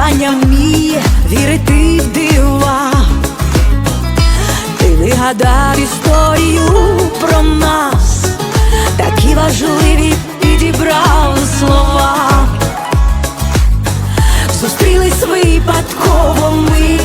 кохання вміє вірити в дива. Ти вигадав історію про нас, такі важливі підібрав слова. Зустрілись випадково ми